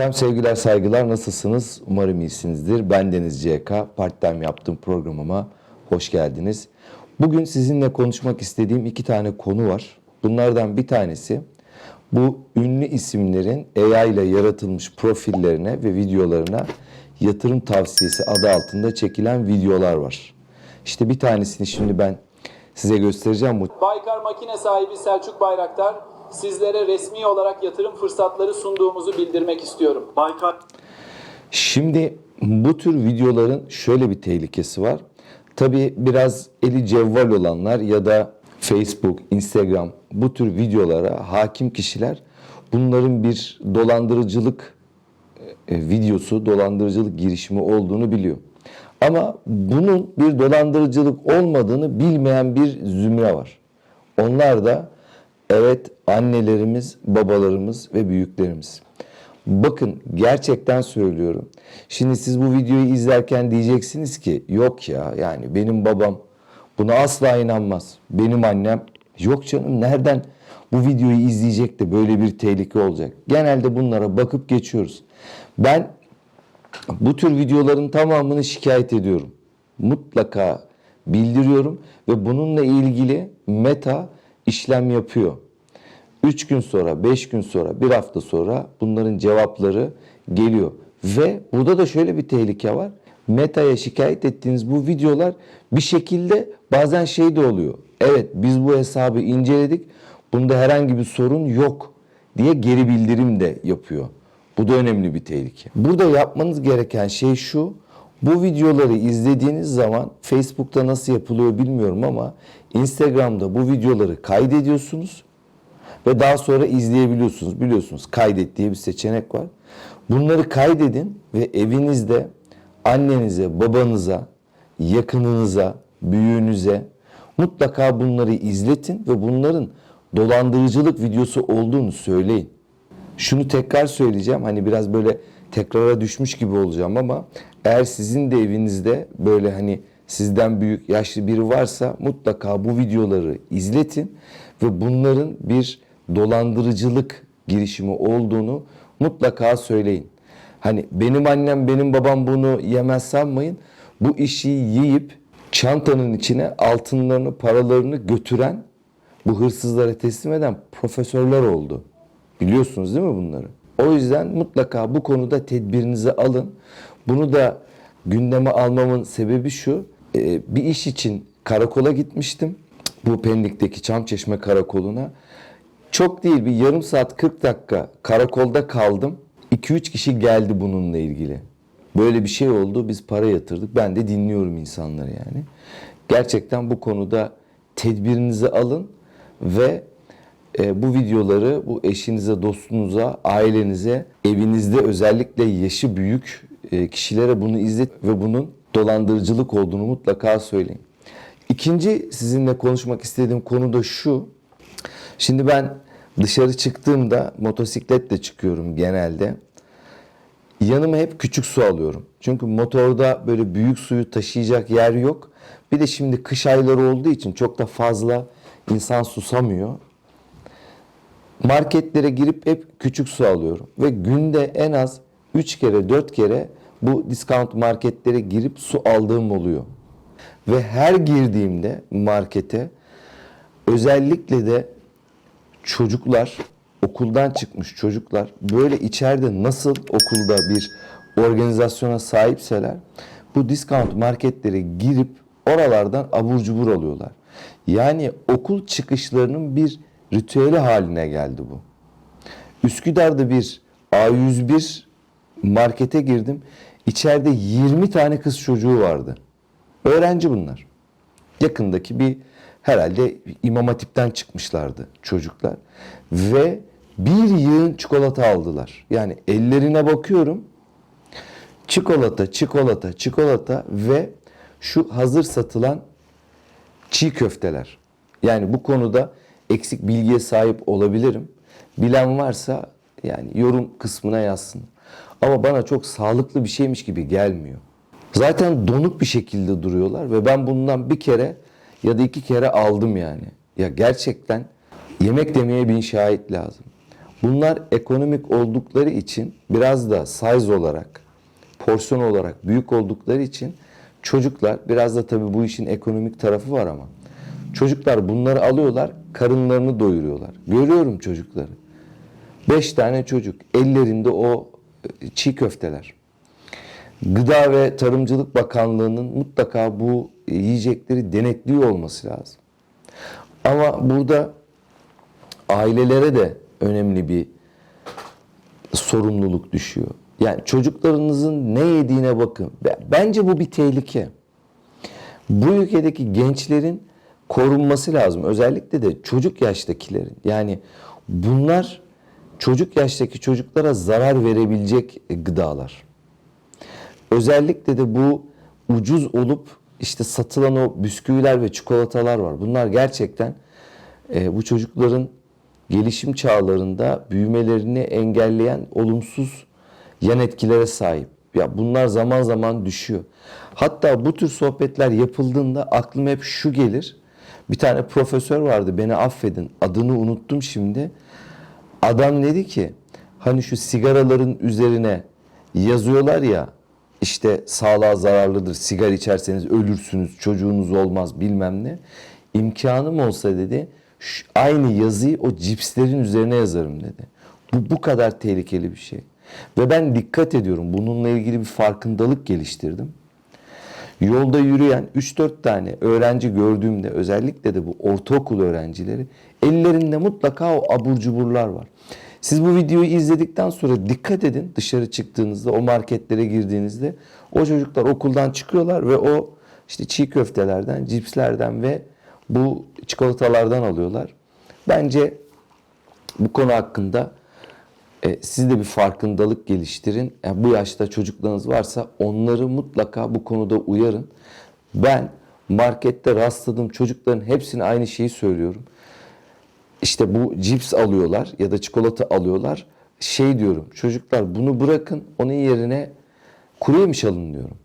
Efendim sevgiler saygılar nasılsınız? Umarım iyisinizdir. Ben Deniz CK. Part time yaptığım programıma hoş geldiniz. Bugün sizinle konuşmak istediğim iki tane konu var. Bunlardan bir tanesi bu ünlü isimlerin AI ile yaratılmış profillerine ve videolarına yatırım tavsiyesi adı altında çekilen videolar var. İşte bir tanesini şimdi ben size göstereceğim. Baykar makine sahibi Selçuk Bayraktar sizlere resmi olarak yatırım fırsatları sunduğumuzu bildirmek istiyorum. Baykar Şimdi bu tür videoların şöyle bir tehlikesi var. Tabii biraz eli cevval olanlar ya da Facebook, Instagram bu tür videolara hakim kişiler bunların bir dolandırıcılık e, videosu, dolandırıcılık girişimi olduğunu biliyor. Ama bunun bir dolandırıcılık olmadığını bilmeyen bir zümre var. Onlar da evet annelerimiz, babalarımız ve büyüklerimiz. Bakın gerçekten söylüyorum. Şimdi siz bu videoyu izlerken diyeceksiniz ki yok ya yani benim babam buna asla inanmaz. Benim annem yok canım nereden bu videoyu izleyecek de böyle bir tehlike olacak. Genelde bunlara bakıp geçiyoruz. Ben bu tür videoların tamamını şikayet ediyorum. Mutlaka bildiriyorum ve bununla ilgili meta işlem yapıyor. 3 gün sonra, 5 gün sonra, bir hafta sonra bunların cevapları geliyor. Ve burada da şöyle bir tehlike var. Meta'ya şikayet ettiğiniz bu videolar bir şekilde bazen şey de oluyor. Evet biz bu hesabı inceledik. Bunda herhangi bir sorun yok diye geri bildirim de yapıyor. Bu da önemli bir tehlike. Burada yapmanız gereken şey şu. Bu videoları izlediğiniz zaman Facebook'ta nasıl yapılıyor bilmiyorum ama Instagram'da bu videoları kaydediyorsunuz ve daha sonra izleyebiliyorsunuz. Biliyorsunuz kaydet diye bir seçenek var. Bunları kaydedin ve evinizde annenize, babanıza, yakınınıza, büyüğünüze mutlaka bunları izletin ve bunların dolandırıcılık videosu olduğunu söyleyin. Şunu tekrar söyleyeceğim. Hani biraz böyle tekrara düşmüş gibi olacağım ama eğer sizin de evinizde böyle hani sizden büyük yaşlı biri varsa mutlaka bu videoları izletin ve bunların bir dolandırıcılık girişimi olduğunu mutlaka söyleyin. Hani benim annem benim babam bunu yemez sanmayın. Bu işi yiyip çantanın içine altınlarını paralarını götüren bu hırsızlara teslim eden profesörler oldu. Biliyorsunuz değil mi bunları? O yüzden mutlaka bu konuda tedbirinizi alın. Bunu da gündeme almamın sebebi şu. e, Bir iş için karakola gitmiştim. Bu Pendik'teki Çamçeşme karakoluna. Çok değil bir yarım saat 40 dakika karakolda kaldım. 2-3 kişi geldi bununla ilgili. Böyle bir şey oldu biz para yatırdık. Ben de dinliyorum insanları yani. Gerçekten bu konuda tedbirinizi alın ve e, bu videoları bu eşinize, dostunuza, ailenize, evinizde özellikle yaşı büyük e, kişilere bunu izlet ve bunun dolandırıcılık olduğunu mutlaka söyleyin. İkinci sizinle konuşmak istediğim konu da şu. Şimdi ben dışarı çıktığımda motosikletle çıkıyorum genelde. Yanıma hep küçük su alıyorum. Çünkü motorda böyle büyük suyu taşıyacak yer yok. Bir de şimdi kış ayları olduğu için çok da fazla insan susamıyor. Marketlere girip hep küçük su alıyorum. Ve günde en az 3 kere 4 kere bu discount marketlere girip su aldığım oluyor. Ve her girdiğimde markete özellikle de çocuklar okuldan çıkmış çocuklar böyle içeride nasıl okulda bir organizasyona sahipseler bu discount marketlere girip oralardan abur cubur alıyorlar. Yani okul çıkışlarının bir ritüeli haline geldi bu. Üsküdar'da bir A101 markete girdim. İçeride 20 tane kız çocuğu vardı. Öğrenci bunlar. Yakındaki bir herhalde İmam Hatip'ten çıkmışlardı çocuklar. Ve bir yığın çikolata aldılar. Yani ellerine bakıyorum. Çikolata, çikolata, çikolata ve şu hazır satılan çiğ köfteler. Yani bu konuda eksik bilgiye sahip olabilirim. Bilen varsa yani yorum kısmına yazsın. Ama bana çok sağlıklı bir şeymiş gibi gelmiyor. Zaten donuk bir şekilde duruyorlar ve ben bundan bir kere ya da iki kere aldım yani. Ya gerçekten yemek demeye bin şahit lazım. Bunlar ekonomik oldukları için biraz da size olarak, porsiyon olarak büyük oldukları için çocuklar biraz da tabii bu işin ekonomik tarafı var ama çocuklar bunları alıyorlar, karınlarını doyuruyorlar. Görüyorum çocukları. Beş tane çocuk ellerinde o e, çiğ köfteler. Gıda ve Tarımcılık Bakanlığı'nın mutlaka bu yiyecekleri denetliyor olması lazım. Ama burada ailelere de önemli bir sorumluluk düşüyor. Yani çocuklarınızın ne yediğine bakın. Bence bu bir tehlike. Bu ülkedeki gençlerin korunması lazım. Özellikle de çocuk yaştakilerin. Yani bunlar çocuk yaştaki çocuklara zarar verebilecek gıdalar. Özellikle de bu ucuz olup işte satılan o bisküviler ve çikolatalar var. Bunlar gerçekten e, bu çocukların gelişim çağlarında büyümelerini engelleyen olumsuz yan etkilere sahip. Ya bunlar zaman zaman düşüyor. Hatta bu tür sohbetler yapıldığında aklıma hep şu gelir. Bir tane profesör vardı beni affedin adını unuttum şimdi. Adam dedi ki hani şu sigaraların üzerine yazıyorlar ya işte sağlığa zararlıdır sigara içerseniz ölürsünüz çocuğunuz olmaz bilmem ne. İmkanım olsa dedi şu- aynı yazıyı o cipslerin üzerine yazarım dedi. Bu bu kadar tehlikeli bir şey. Ve ben dikkat ediyorum bununla ilgili bir farkındalık geliştirdim. Yolda yürüyen 3-4 tane öğrenci gördüğümde özellikle de bu ortaokul öğrencileri ellerinde mutlaka o abur cuburlar var. Siz bu videoyu izledikten sonra dikkat edin dışarı çıktığınızda o marketlere girdiğinizde o çocuklar okuldan çıkıyorlar ve o işte çiğ köftelerden, cipslerden ve bu çikolatalardan alıyorlar. Bence bu konu hakkında e, siz de bir farkındalık geliştirin. Yani bu yaşta çocuklarınız varsa onları mutlaka bu konuda uyarın. Ben markette rastladığım çocukların hepsine aynı şeyi söylüyorum. İşte bu cips alıyorlar ya da çikolata alıyorlar. Şey diyorum çocuklar bunu bırakın onun yerine kuru yemiş alın diyorum.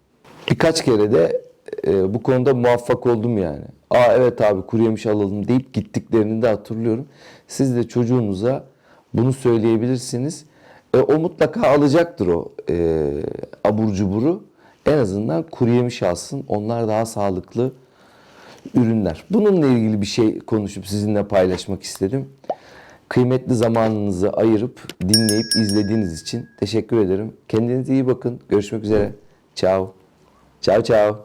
Birkaç kere de e, bu konuda muvaffak oldum yani. Aa evet abi kuru yemiş alalım deyip gittiklerini de hatırlıyorum. Siz de çocuğunuza bunu söyleyebilirsiniz. E, o mutlaka alacaktır o e, abur cuburu. En azından kuru yemiş alsın. Onlar daha sağlıklı ürünler. Bununla ilgili bir şey konuşup sizinle paylaşmak istedim. Kıymetli zamanınızı ayırıp dinleyip izlediğiniz için teşekkür ederim. Kendinize iyi bakın. Görüşmek üzere. Ciao. Ciao ciao.